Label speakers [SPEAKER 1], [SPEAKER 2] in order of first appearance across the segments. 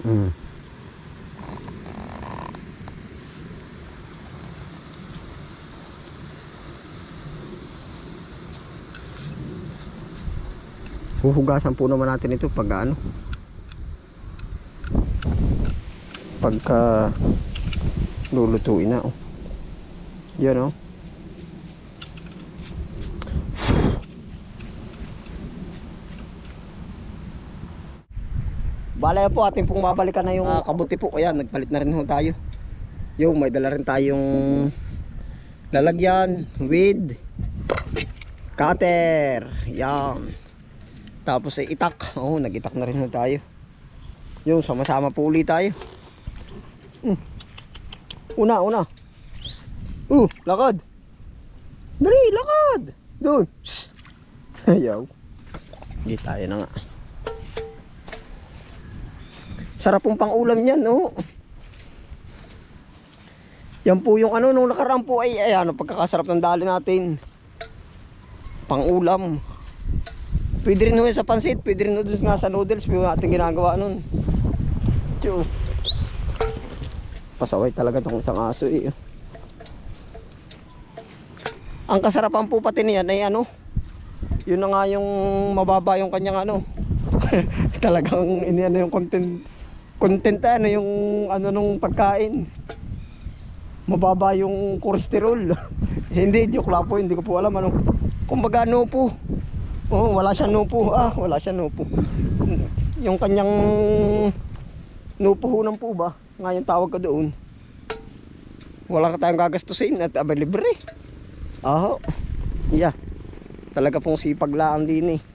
[SPEAKER 1] Mm. Huhugasan po naman natin ito pag ano. Pagka lulutuin na oh. Yan oh. Bala po ating pong babalikan na yung ah, kabuti po. Ayan, nagpalit na rin ho tayo. Yung may dala rin tayong lalagyan, with cutter. Yan. Tapos ay itak. Oh, nag-itak na rin ho tayo. Yung sama-sama po ulit tayo. Hmm. Una, una. Uh, lakad. Dali, lakad. Doon. Ayaw. Hindi tayo na nga. Sarap pong pang-ulam yan, no? Yan po yung ano, nung nakaraan po ay, ay ano, pagkakasarap ng dali natin. Pang-ulam. Pwede rin yan sa pansit, pwede rin dun nga sa noodles, yung ating ginagawa nun. Tiyo. Pasaway talaga tong isang aso eh. Ang kasarapan po pati niyan ay ano, yun na nga yung mababa yung kanyang ano. Talagang ini ano yung content content ano yung ano nung pagkain. Mababa yung cholesterol. hindi joke lang po, hindi ko po alam ano. Kumbaga no po. Oh, wala siya no po. Ah, wala siya no po. Yung kanyang no puhunan po ba? Nga yung tawag ko doon. Wala ka tayong gagastusin at abay libre. Aho. Yeah. Talaga pong sipag lang din eh.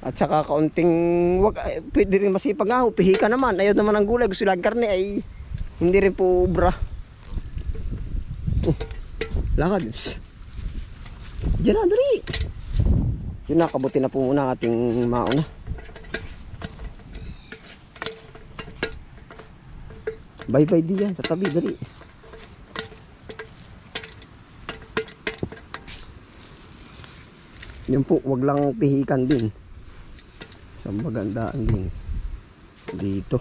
[SPEAKER 1] At saka kaunting wag eh, pwede rin masipag nga pihi ka naman. Ayaw naman ng gulay, gusto lang karne ay hindi rin po ubra. Oh, lakad. Diyan na, dali. Yun na, kabuti na po muna ating mauna. Bye bye di yan, sa tabi, dali. Yun po, wag lang pihikan din. Sa magandaan din. Dito.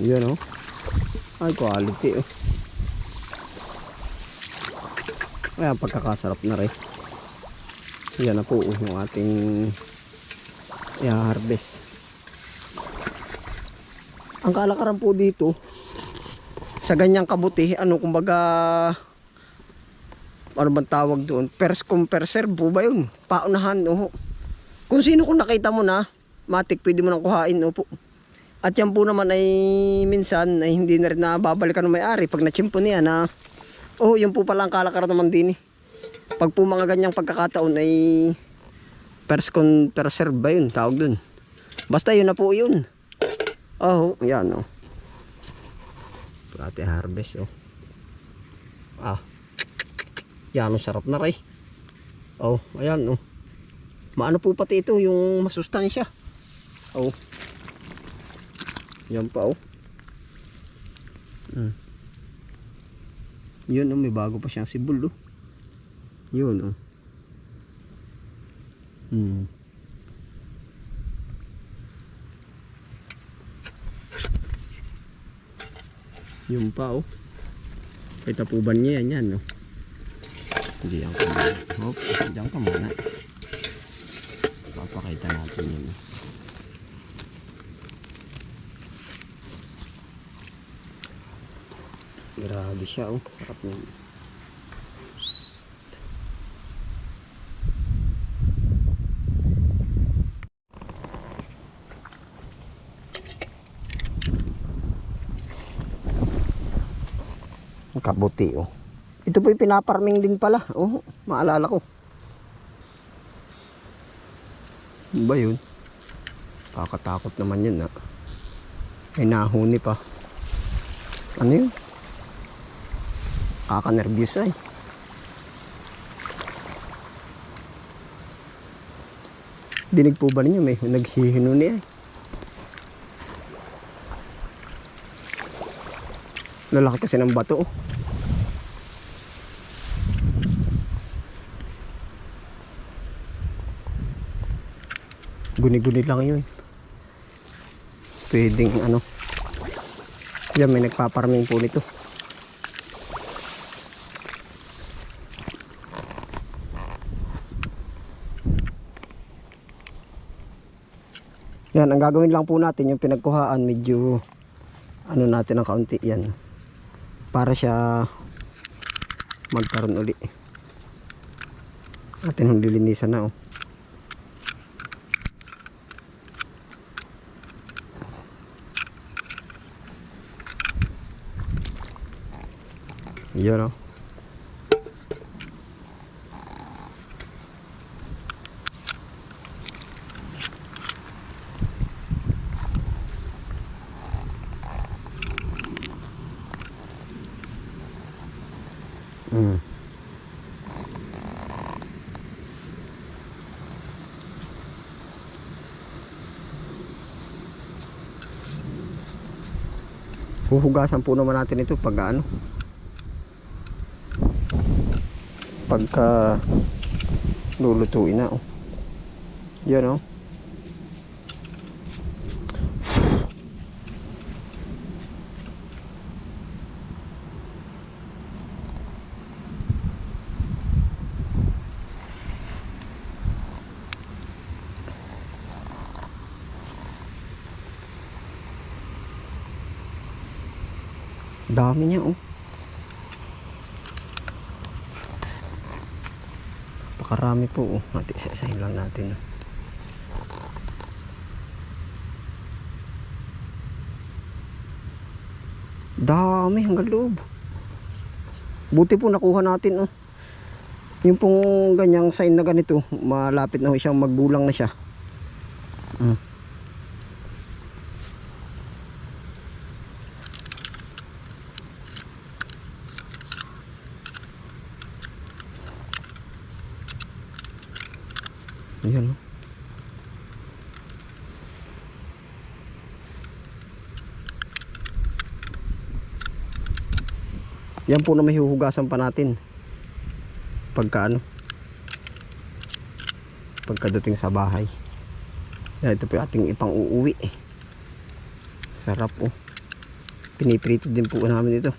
[SPEAKER 1] Yan oh. Ay, quality oh. Ayan, pagkakasarap na rin. Yan na po oh, yung ating i-harvest. Ang kalakaran po dito sa ganyang kabuti, ano kumbaga ano bang tawag doon? Pers cum perser po ba yun? Paunahan, oh. Kung sino kung nakita mo na, matik pwede mo nang kuhain, opo. At yan po naman ay minsan ay hindi na rin nababalikan ng may-ari pag nachimpo niya na oh, yun po pala ang kalakaran naman din eh. Pag po mga ganyang pagkakataon ay pers con perser ba yun tawag dun. Basta yun na po yun. Oh, yan oh. Pati harvest oh. Ah. Yan oh, sarap na rin. Oh, ayan oh. Maano po pati ito yung masustansya. Oh. Yan pa oh. Hmm. Yun oh, may bago pa siyang sibol oh. Yun oh. Hmm. Yun pa oh. May tapuban niya yan yan oh. Hindi ka muna. Hop, diyan ka muna. Papakita natin yun. Grabe siya oh. Sarap niya. Kabuti oh. Ito po yung pinaparming din pala. Oh, maalala ko. Ano ba yun? Kakatakot naman yun ah. May nahuni pa. Ano yun? Kakanervyos ay. Dinig po ba ninyo? May naghihinuni ay. Lalaki kasi ng bato. oh. Guni-guni lang yun. Pwedeng ano. Yan, may nagpaparming po nito. Yan, ang gagawin lang po natin yung pinagkuhaan medyo ano natin ng kaunti yan. Para siya magkaroon uli. Atin hong lilinisan na oh. Yun oh. Mm. Huhugasan po naman natin ito pag ano pagka lulutuin na oh. Yan oh. Dami niya oh. Pakarami po oh. Natin isa-isahin lang natin. oh. Dami hanggang loob. Buti po nakuha natin oh. Yung pong ganyang sign na ganito, malapit na ho siyang magbulang na siya. Mm. Ayan oh. Yan po na may huhugasan pa natin. Pagka ano. Pagkadating sa bahay. Yan, ito po yung ating ipang uuwi. Sarap po. Piniprito din po namin ito.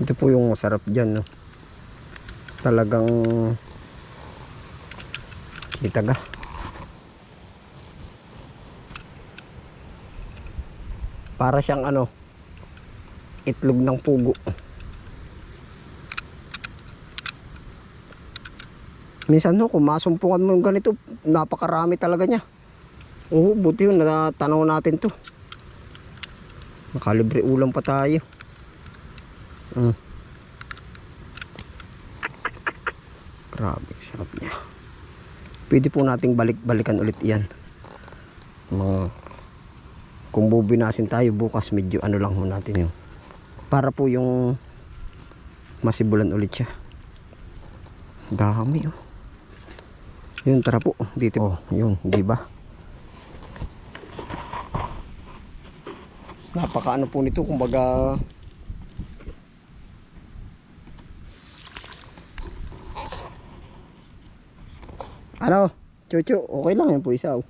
[SPEAKER 1] Ito po yung masarap dyan, no? Talagang kitaga. Para siyang ano, itlog ng pugo. Minsan no, kung masumpungan mo yung ganito, napakarami talaga niya. Oo, buti yun, natanaw natin to. Nakalibre ulam pa tayo. Mm. Grabe, sarap niya. Pwede po nating balik-balikan ulit yan. Mga, kung bubinasin tayo bukas, medyo ano lang ho natin yun. Para po yung masibulan ulit siya. Dami oh. Yun, tara po. Dito. Oh, yun, di ba? Napaka ano po nito, kumbaga Ano? Chucho, okay lang yan po isa. Oh.